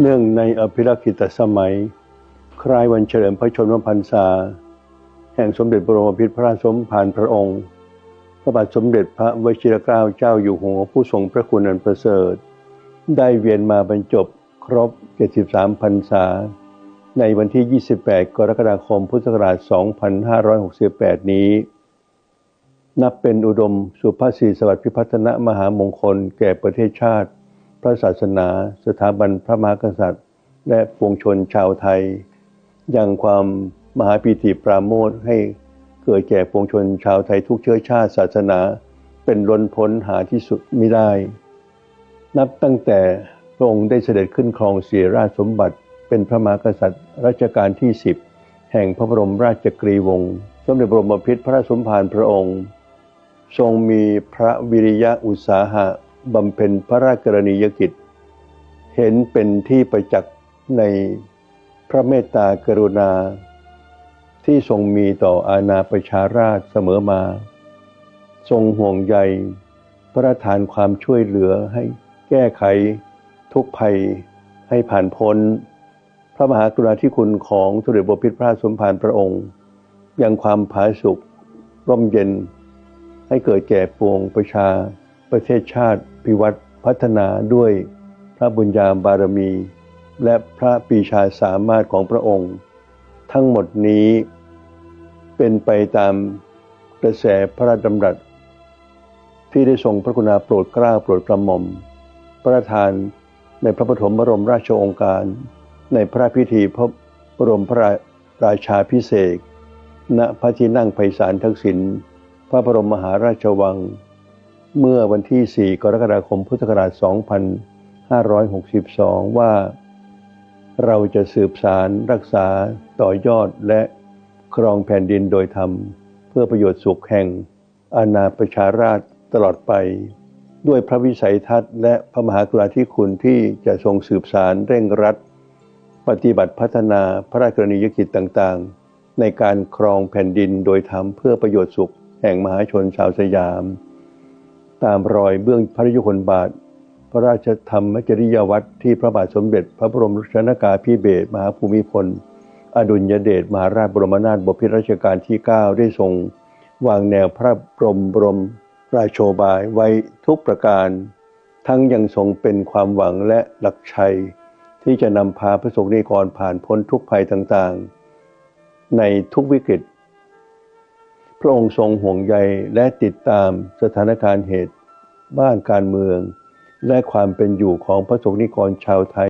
เนื่องในอภิรักษิตสมัย คล้ายวันเฉลิมพระชนมพรรษา แห่งสมเด็จบรมพิตรพระราชสมภารพระองค์ พระบาทสมเด็จพระวชิรเกล้าเจ้าอยู่หัวผู้ทรงพระคุณอันประเสริฐ ได้เวียนมาบรรจบครบ 73 พรรษา ในวันที่ 28 กรกฎาคม พุทธศักราช 2568 นี้ นับเป็นอุดมสุภาษีสวัสดิ์พิพัฒนมหามงคลแก่ประเทศชาติ พระศาสนา สถาบันพระมหากษัตริย์ และปวงชนชาวไทย ยังความมหาปีติปราโมทให้เกิดแก่ปวงชนชาวไทยทุกเชื้อชาติศาสนา เป็นล้นพ้นหาที่สุดไมิได้ นับตั้งแต่พระองค์ได้เสด็จขึ้นครองเสียราชสมบัติ เป็นพระมหากษัตริย์ รัชกาลที่ 10 แห่งพระบรมราชกรีวงศ์สมเด็จพระบรมพิตรพระสมภารพระองค์ ทรงมีพระวิริยะอุตสาหะ บำเพ็ญพระราชกรณียกิจ เห็นเป็นที่ประจักษ์ในพระเมตตากรุณา ที่ทรงมีต่ออาณาประชาราชเสมอมา ทรงห่วงใยพระราชทานความช่วยเหลือให้แก้ไขทุกภัยให้ผ่านพ้น พระมหากรุณาธิคุณของสมเด็จบพิตรพระราชสมภารพระองค์ ยังความผาสุกร่มเย็นให้เกิดแก่ปวงประชา ประเทศชาติพิวัตรพัฒนาด้วยพระบุญญาบารมี และพระปีชาสามารถของพระองค์ ทั้งหมดนี้เป็นไปตามกระแสพระราชดำรัส ที่ได้ทรงพระกรุณาโปรดเกล้าโปรดกระหม่อม พระราชทานในพระปฐมบรมราชโองการ ในพระพิธีพระบรมพระราชาพิเศษกณพระที่นั่งไพศาลทักษิณพระบรมมหาราชวัง เมื่อวันที่ 4 กรกฎาคม พุทธศักราช 2562 ว่า เราจะสืบสารรักษาต่อยอดและครองแผ่นดินโดยธรรม เพื่อประโยชน์สุขแห่งอาณาประชาราชตลอดไป ด้วยพระวิสัยทัศน์และพระมหากรุณาธิคุณที่จะทรงสืบสารเร่งรัด ปฏิบัติพัฒนาพระราชกรณียกิจต่างๆ ในการครองแผ่นดินโดยธรรมเพื่อประโยชน์สุขแห่งมหาชนชาวสยาม ตามรอยเบื้องพระยุคลบาท พระราชธรรมจริยวัตรที่พระบาทสมเด็จ พระบรมชนกาธิเบศรมหาภูมิพล อดุลยเดชมหาราชบรมนาถบพิตรรัชกาลที่ 9 ได้ทรง วางแนวพระบรมบรมราโชบายไว้ทุกประการ ทั้งยังทรงเป็นความหวังและหลักชัย ที่จะนำพาพระสงฆ์นิกรผ่านพ้นทุกภัยต่างๆ ในทุกวิกฤต พระองค์ทรงห่วงใยและติดตามสถานการณ์เหตุบ้านการเมือง และความเป็นอยู่ของพระสงฆ์นิกรชาวไทย